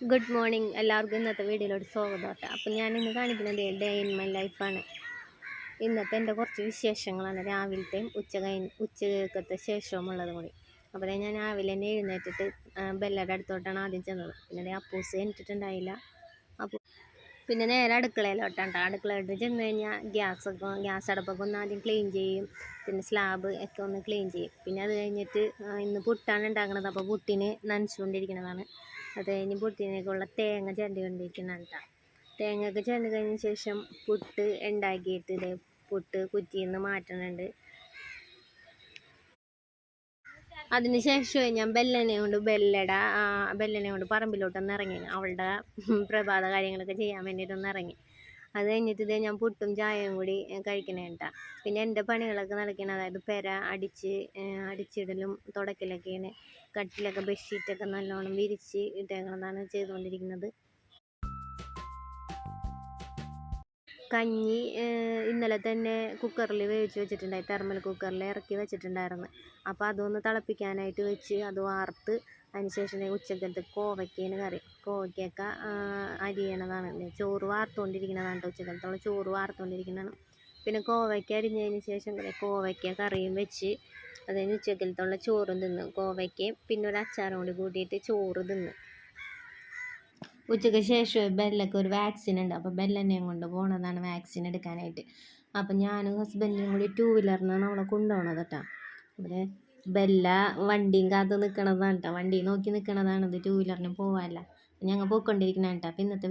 Good morning എല്ലാവർക്കും ഇന്നത്തെ വീഡിയോയിലോട്ട് സ്വാഗതം കേട്ടോ. അപ്പം ഞാൻ ഇന്ന് കാണിക്കുന്നത് ഡേ ഇൻ മൈ ലൈഫാണ് ഇന്നത്തെ എന്റെ കുറച്ച് വിശേഷങ്ങളാണ്. രാവിലത്തെയും ഉച്ച കഴിഞ്ഞ് ഉച്ചക്കത്തെ ശേഷവും ഉള്ളത് കൂടി അപ്പോൾ ഞാൻ രാവിലെ തന്നെ എഴുന്നേറ്റിട്ട് ബെല്ലയുടെ അടുത്തോട്ടാണ് ആദ്യം ചെന്നത്. പിന്നെ അപ്പൂസ് എനിട്ടിട്ടുണ്ടായില്ല അപ്പോൾ പിന്നെ നേരെ അടുക്കളയിലോട്ടാണ് അടുക്കളയിലോട്ട് ചെന്ന് കഴിഞ്ഞാൽ ഗ്യാസൊക്കെ ഗ്യാസ് അടുപ്പൊക്കെ ഒന്ന് ആദ്യം ക്ലീൻ ചെയ്യും. പിന്നെ സ്ലാബ് ഒക്കെ ഒന്ന് ക്ലീൻ ചെയ്യും. പിന്നെ അത് കഴിഞ്ഞിട്ട് ഇന്ന് പുട്ടാണ് ഉണ്ടാക്കുന്നത് അപ്പോൾ പുട്ടിന് നനച്ചുകൊണ്ടിരിക്കുന്നതാണ് അത് കഴിഞ്ഞ് പുട്ടിനേക്കുള്ള തേങ്ങ ചിരണ്ടി കൊണ്ടിരിക്കുന്നതാണ് കേട്ടോ തേങ്ങയൊക്കെ ചിരണ്ടി കഴിഞ്ഞ ശേഷം പുട്ട് ഉണ്ടാക്കിയിട്ട് പുട്ട് കുറ്റിയിൽ നിന്ന് മാറ്റുന്നുണ്ട് അതിനുശേഷം ഞാൻ ബെല്ലനെ കൊണ്ട് ബെല്ലട ബെല്ലനെ കൊണ്ട് പറമ്പിലോട്ടൊന്ന് ഇറങ്ങി. അവളുടെ പ്രഭാത കാര്യങ്ങളൊക്കെ ചെയ്യാൻ വേണ്ടിയിട്ടൊന്ന് ഇറങ്ങി. അത് കഴിഞ്ഞിട്ട് ഇതേ ഞാൻ പുട്ടും ചായയും കൂടി കഴിക്കണേ കേട്ടാ പിന്നെ എന്റെ പണികളൊക്കെ നടക്കണം അതായത് പെര അടിച്ച് അടിച്ചിടലും തുടക്കലൊക്കെയാണ്. കട്ടിലൊക്കെ ബെഡ്ഷീറ്റൊക്കെ നല്ലോണം വിരിച്ച് ഇട്ടേക്കുന്നതാണ് ചെയ്തുകൊണ്ടിരിക്കുന്നത്. കഞ്ഞി ഇന്നലെ തന്നെ കുക്കറിൽ വേവിച്ച് വെച്ചിട്ടുണ്ടായി തെർമൽ കുക്കറിൽ ഇറക്കി വെച്ചിട്ടുണ്ടായിരുന്നു. അപ്പോൾ അതൊന്ന് തിളപ്പിക്കാനായിട്ട് വെച്ച് അത് വാർത്ത് അതിന് ശേഷം ദേ ഉച്ചക്കലത്തെ കോവയ്ക്കേന് കറി. കോവയ്ക്കൊക്കെ അരിയണതാണ്. ചോറ് വാർത്തുകൊണ്ടിരിക്കുന്നതാണ് കേട്ടോ ഉച്ചക്കലത്തുള്ള ചോറ് വാർത്തുകൊണ്ടിരിക്കുന്നതാണ് പിന്നെ കോവയ്ക്ക അരിഞ്ഞതിന് ശേഷം കോവയ്ക്ക കറിയും വെച്ച് അതിന് ഉച്ചക്കലത്തുള്ള ചോറും തിന്ന്. കോവയ്ക്കയും പിന്നെ ഒരു അച്ചാറും കൂടി കൂട്ടിയിട്ട് ചോറ് തിന്ന്. ഉച്ചയ്ക്ക് ശേഷം ബെല്ലൊക്കെ ഒരു വാക്സിൻ ഉണ്ട്. അപ്പോൾ ബെല്ലെന്നെയും കൊണ്ട് പോണതാണ് വാക്സിൻ എടുക്കാനായിട്ട്. അപ്പം ഞാനും ഹസ്ബൻഡിനും കൂടി ടൂ വീലറിനാണ് അവളെ കൊണ്ടുപോകണത് കേട്ടോ. ഇവിടെ ബെല്ല വണ്ടിയും കാത്ത് നിൽക്കണതാണ് കേട്ടോ വണ്ടി നോക്കി നിൽക്കണതാണ് ഇത് ടൂ വീലറിന് പോകാനല്ല ഞങ്ങൾ പോയിക്കൊണ്ടിരിക്കണ കേട്ടോ അപ്പം ഇന്നത്തെ